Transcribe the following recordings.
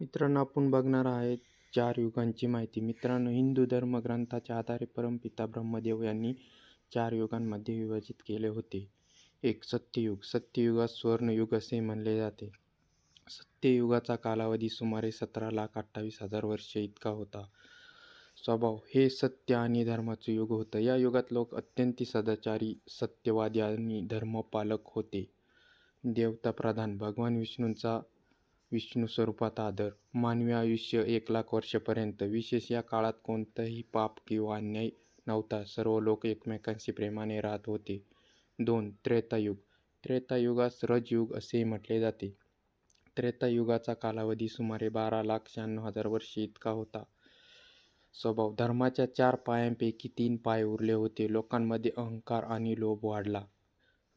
मित्रांनो आपण बघणार आहे चार युगांची माहिती. मित्रांनो हिंदू धर्मग्रंथाच्या आधारे परमपिता ब्रह्मदेव यांनी चार युगांमध्ये विभाजित केले होते. एक सत्ययुग. सत्ययुगास स्वर्णयुग असे म्हणले जाते. सत्ययुगाचा कालावधी सुमारे सतरा लाख अठ्ठावीस हजार वर्षे इतका होता. स्वभाव हे सत्य आणि धर्माचं युग होतं. या युगात लोक अत्यंत सदाचारी सत्यवादी आणि धर्मपालक होते. देवता प्रधान भगवान विष्णूंचा विष्णू स्वरूपात आदर. मानवी आयुष्य एक लाख वर्षापर्यंत. विशेष या काळात कोणताही पाप किंवा अन्याय नव्हता. सर्व लोक एकमेकांशी प्रेमाने राहत होते. दोन त्रेतायुग. त्रेतायुगास रजयुग असे म्हटले जाते. त्रेतायुगाचा कालावधी सुमारे बारा लाख शहाण्णव हजार वर्षे इतका होता. स्वभाव धर्माच्या चार पायांपैकी तीन पाय उरले होते. लोकांमध्ये अहंकार आणि लोभ वाढला.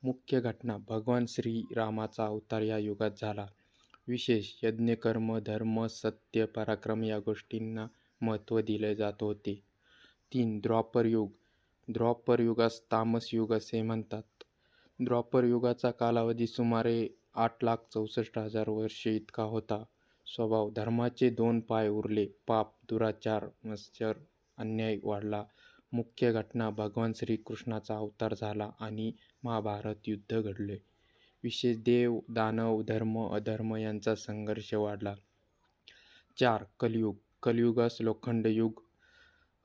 मुख्य घटना भगवान श्रीरामाचा अवतार या युगात झाला. विशेष यज्ञकर्म धर्म सत्य पराक्रम या गोष्टींना महत्त्व दिले जात होते. तीन द्वापर युग. द्वापर युगास तामस युग असे म्हणतात. द्वापर युगाचा कालावधी सुमारे आठ लाख चौसष्ट हजार वर्षे इतका होता. स्वभाव धर्माचे दोन पाय उरले. पाप दुराचार मत्सर अन्याय वाढला. मुख्य घटना भगवान श्रीकृष्णाचा अवतार झाला आणि महाभारत युद्ध घडले. विशेष देव दानव धर्म अधर्म यांचा संघर्ष वाढला. चार कलियुग. कलियुगास लोखंड युग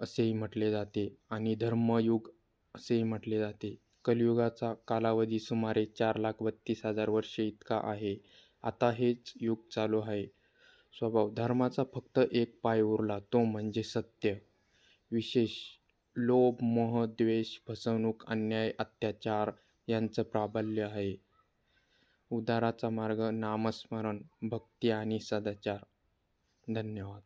असेही म्हटले जाते आणि धर्मयुग असेही म्हटले जाते. कलियुगाचा कालावधी सुमारे चार लाख बत्तीस हजार वर्षे इतका आहे. आता हेच युग चालू आहे. स्वभाव. धर्माचा फक्त एक पाय उरला तो म्हणजे सत्य. विशेष. लोभ मोह द्वेष फसवणूक अन्याय अत्याचार यांचं प्राबल्य आहे. उदाराचा मार्ग नामस्मरण भक्ती आणि सदाचार. धन्यवाद.